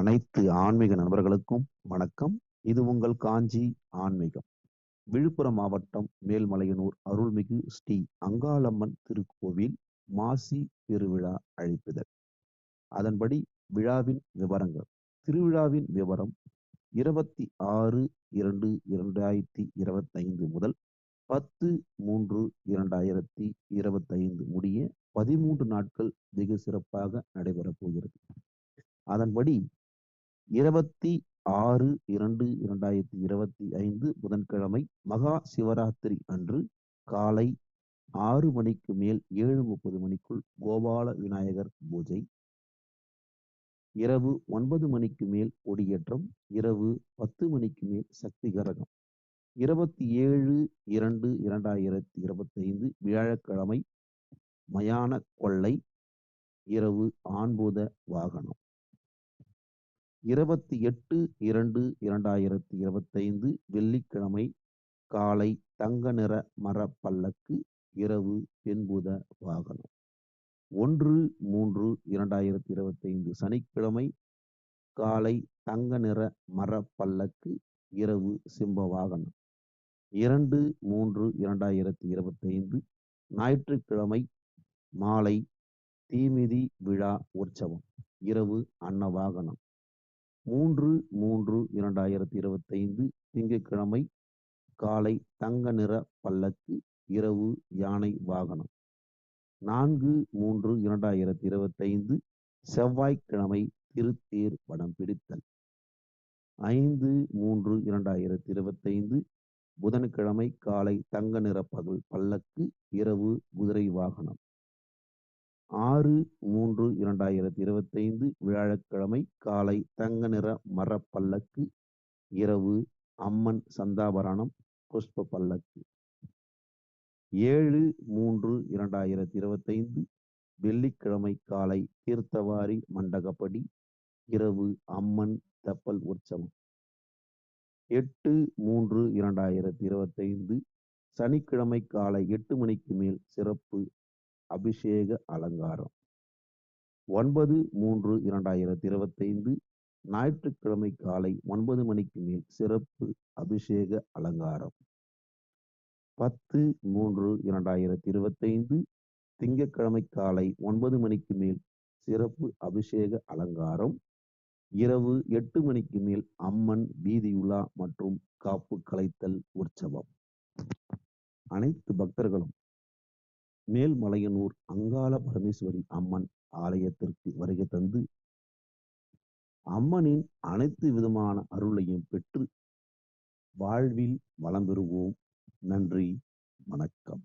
அனைத்து ஆன்மீக நண்பர்களுக்கும் வணக்கம். இது உங்கள் காஞ்சி ஆன்மீகம். விழுப்புரம் மாவட்டம் மேல்மலையனூர் அருள்மிகு ஸ்ரீ அங்காளம்மன் திருக்கோவில் மாசி பெருவிழா அழைப்பிதழ். அதன்படி விழாவின் விவரங்கள். திருவிழாவின் விவரம் இருபத்தி ஆறு இரண்டு இரண்டாயிரத்தி இருபத்தைந்து முதல் பத்து மூன்று இரண்டாயிரத்தி இருபத்தைந்து முடிய பதிமூன்று நாட்கள் வெகு சிறப்பாக நடைபெறப் போகிறது. அதன்படி இருபத்தி ஆறு இரண்டு இரண்டாயிரத்தி இருபத்தி ஐந்து புதன்கிழமை மகா சிவராத்திரி அன்று காலை ஆறு மணிக்கு மேல் ஏழு முப்பது மணிக்குள் கோபால விநாயகர் பூஜை. இரவு ஒன்பது மணிக்கு மேல் கொடியேற்றம் இரவு பத்து மணிக்கு மேல் சக்தி கரகம் இருபத்தி ஏழு இரண்டு இரண்டாயிரத்தி இருபத்தி ஐந்து வியாழக்கிழமை மயான கொள்ளை இரவு ஆண்பூத வாகனம். இருபத்தி எட்டு இரண்டு இரண்டாயிரத்தி இருபத்தைந்து வெள்ளிக்கிழமை காலை தங்க நிற மர பல்லக்கு இரவு தென்புத வாகனம். ஒன்று மூன்று இரண்டாயிரத்தி இருபத்தைந்து சனிக்கிழமை காலை தங்க நிற மர பல்லக்கு இரவு சிம்ப வாகனம். இரண்டு மூன்று இரண்டாயிரத்தி இருபத்தைந்து ஞாயிற்றுக்கிழமை மாலை தீமிதி விழா உற்சவம் இரவு அன்னவாகனம். மூன்று மூன்று இரண்டாயிரத்தி இருபத்தைந்து திங்கட்கிழமை காலை தங்க நிற பல்லக்கு இரவு யானை வாகனம். நான்கு மூன்று இரண்டாயிரத்தி இருபத்தைந்து செவ்வாய்க்கிழமை திருத்தேர் படம் பிடித்தல். ஐந்து மூன்று இரண்டாயிரத்தி இருபத்தைந்து புதன்கிழமை காலை தங்க நிற பகல் பல்லக்கு இரவு குதிரை வாகனம். ஆறு மூன்று இரண்டாயிரத்தி இருபத்தைந்து வியாழக்கிழமை காலை தங்க நிற மரப்பல்லக்கு இரவு அம்மன் சந்தாபரணம் புஷ்ப பல்லக்கு ஏழு மூன்று இரண்டாயிரத்தி இருபத்தைந்து வெள்ளிக்கிழமை காலை தீர்த்தவாரி மண்டகப்படி இரவு அம்மன் தெப்பல் உற்சவம். எட்டு மூன்று இரண்டாயிரத்தி இருபத்தைந்து சனிக்கிழமை காலை எட்டு மணிக்கு மேல் சிறப்பு அபிஷேக அலங்காரம். ஒன்பது மூன்று இரண்டாயிரத்தி இருபத்தைந்து ஞாயிற்றுக்கிழமை காலை ஒன்பது மணிக்கு மேல் சிறப்பு அபிஷேக அலங்காரம். பத்து மூன்று இரண்டாயிரத்தி இருபத்தைந்து திங்கட்கிழமை காலை ஒன்பது மணிக்கு மேல் சிறப்பு அபிஷேக அலங்காரம். இரவு எட்டு மணிக்கு மேல் அம்மன் வீதியுலா மற்றும் காப்பு கலைத்தல் உற்சவம். அனைத்து பக்தர்களும் மேல்மலையனூர் அங்காள பரமேஸ்வரி அம்மன் ஆலயத்திற்கு வருகை தந்து அம்மனின் அனைத்து விதமான அருளையும் பெற்று வாழ்வில் வளம் பெறுவோம். நன்றி வணக்கம்.